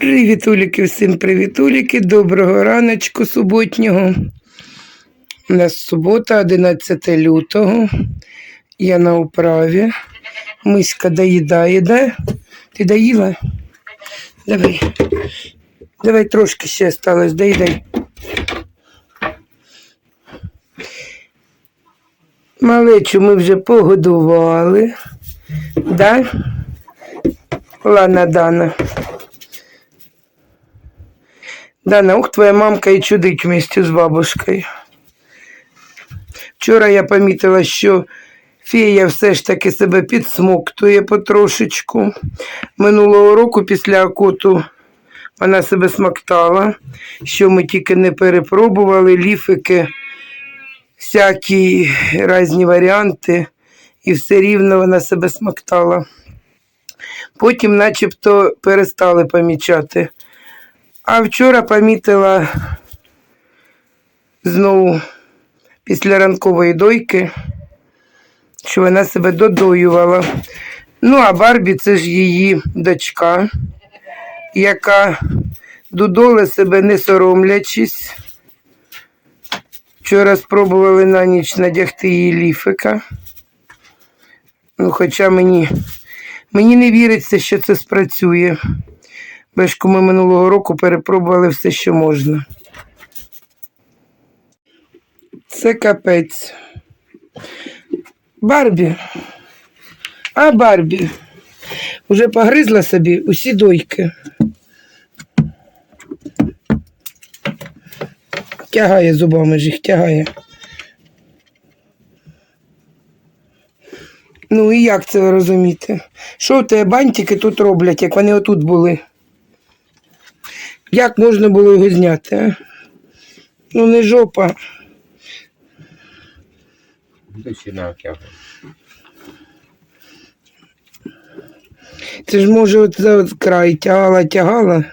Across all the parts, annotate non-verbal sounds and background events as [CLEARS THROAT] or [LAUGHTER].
Привітуліки, всім привітуліки, доброго раночку суботнього. У нас субота, 11 лютого. Я на управі. Миська доїдає, да? Ти доїла? Давай. Давай трошки ще осталось, доїдай. Малечу ми вже погодували. Да? Ладно, Дана. Дана, ух, твоя мамка і чудить вместе з бабушкою. Вчора я помітила, що фея все ж таки себе підсмоктує потрошечку. Минулого року після окоту вона себе смоктала, що ми тільки не перепробували, ліфики, всякі різні варіанти, і все рівно вона себе смоктала. Потім начебто перестали помічати. А вчора помітила знову після ранкової дойки, що вона себе додоювала. Ну, а Барбі це ж її дочка, яка додола себе не соромлячись. Вчора спробували на ніч надягти її ліфика. Ну, хоча мені, мені не віриться, що це спрацює. Бешку ми минулого року перепробували все, що можна. Це капець. Барбі. А Барбі. Уже погризла собі усі дойки. Тягає зубами ж їх, тягає. Ну і як це розуміти? Що в тебе бантики тут роблять, як вони отут були? Як можна було його зняти? А? Ну не жопа. Це ж може от за край тягала, тягала.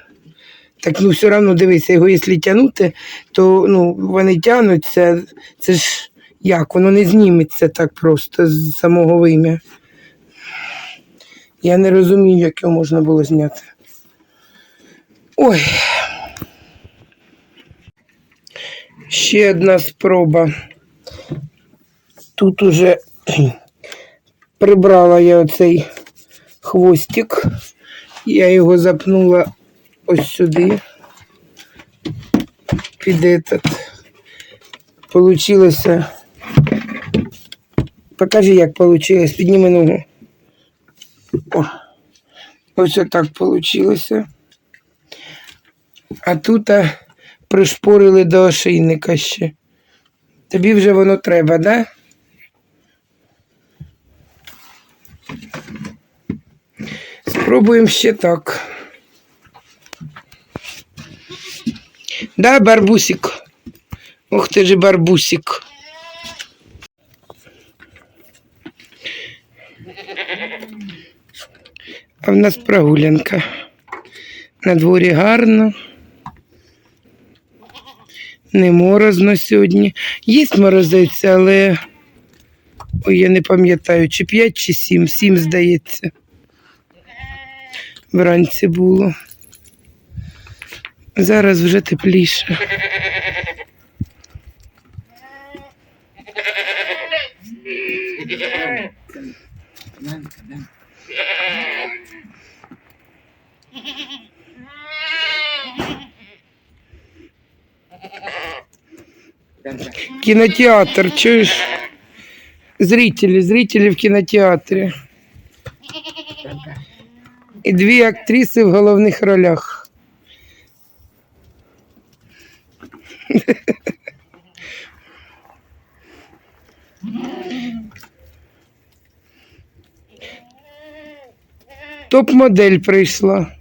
Так ну все одно дивися, його якщо тягнути, то ну, вони тягнуться. Це ж як, воно не зніметься так просто з самого вим'я. Я не розумію, як його можна було зняти. Ой. Ще одна спроба. Тут уже [CLEARS THROAT] прибрала я оцей хвостик. Я його запнула ось сюди. Під этот. Получилося. Покажи, як получилось. Підніми ногу. О. Ось так получилося. А тут а, пришпорили до ошейника ще. Тобі вже воно треба, да? Спробуємо ще так. Да, барбусик. Ух ти ж барбусик. А в нас прогулянка. На дворі гарно. Не морозно сьогодні. Є морозець, але ой, я не пам'ятаю, чи 5, чи 7. 7, здається. Вранці було. Зараз вже тепліше. Кинотеатр, чуєш? Зрителі, зрителі в кінотеатрі. І дві актриси в головних ролях. Топ-модель прийшла.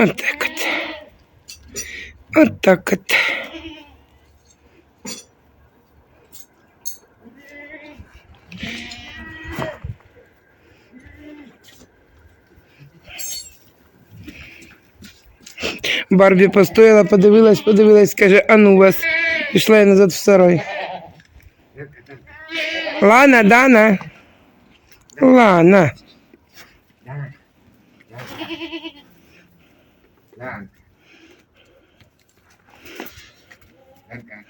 Отак от. От так от. Барбі постояла, подивилась, подивилась, каже, а ну вас. Пішла я назад в сарай. Лана, Дана. Лана. Да. Да. Ганка.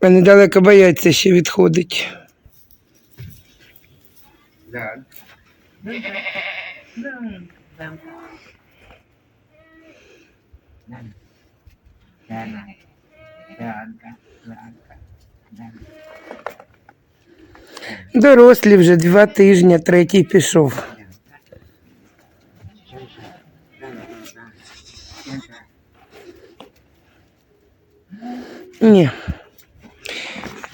А недалеко бояться ще відходить. Да. Дорослі вже два тижні, третій пішов. Ні.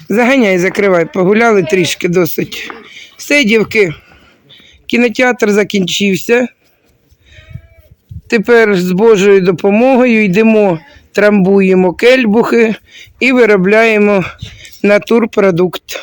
Заганяй, закривай, погуляли трішки досить. Все, дівки, кінотеатр закінчився. Тепер з Божою допомогою йдемо, трамбуємо кельбухи і виробляємо натурпродукт.